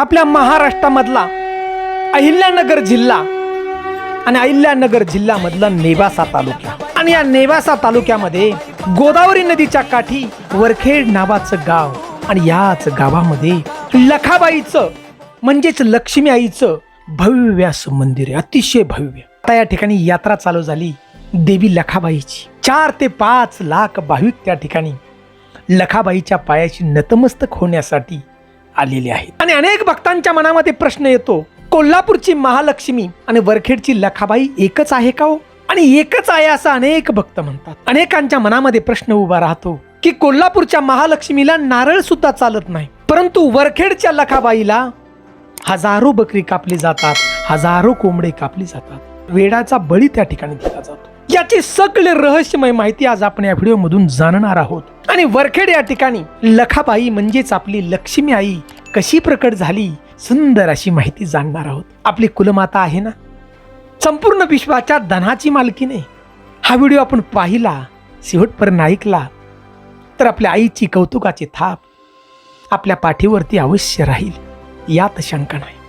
आपल्या महाराष्ट्रामधला अहिल्यानगर जिल्हा आणि अहिल्यानगर जिल्ह्यामधला नेवासा तालुका आणि या नेवासा तालुक्यामध्ये गोदावरी नदीच्या काठी वरखेड नावाचं गाव आणि याच गावामध्ये लखाबाईचं म्हणजेच लक्ष्मी आईचं भव्य असं मंदिर आहे. अतिशय भव्य. आता या ठिकाणी यात्रा चालू झाली देवी लखाबाईची. चार ते पाच लाख भाविक त्या ठिकाणी लखाबाईच्या पायाची नतमस्तक होण्यासाठी आलेले आहेत. आणि अनेक भक्तांच्या मनामध्ये प्रश्न येतो कोल्हापूरची महालक्ष्मी आणि वरखेडची लखाबाई एकच आहे का हो? आणि एकच आहे असं अनेक भक्त म्हणतात. अनेकांच्या मनामध्ये प्रश्न उभा राहतो की कोल्हापूरच्या महालक्ष्मीला नारळ सुद्धा चालत नाही. परंतु वरखेडच्या लखाबाईला हजारो बकरी कापली जातात हजारो कोंबडे कापली जातात. वेडाचा बळी त्या ठिकाणी दिला जातो. याची सगळे रहस्यमय माहिती आज आपण या व्हिडिओमधून जाणणार आहोत. आणि वरखेड या ठिकाणी लखाबाई म्हणजेच आपली लक्ष्मी आई कशी प्रकट झाली सुंदर अशी माहिती जाणणार आहोत. आपली कुलमाता आहे ना? संपूर्ण विश्वाच्या धनाची मालकीने. हा व्हिडिओ आपण पाहिला शेवटपर्यंत ऐकला तर आपल्या आईची कौतुकाची थाप आपल्या पाठीवरती अवश्य राहील. यात शंका नाही.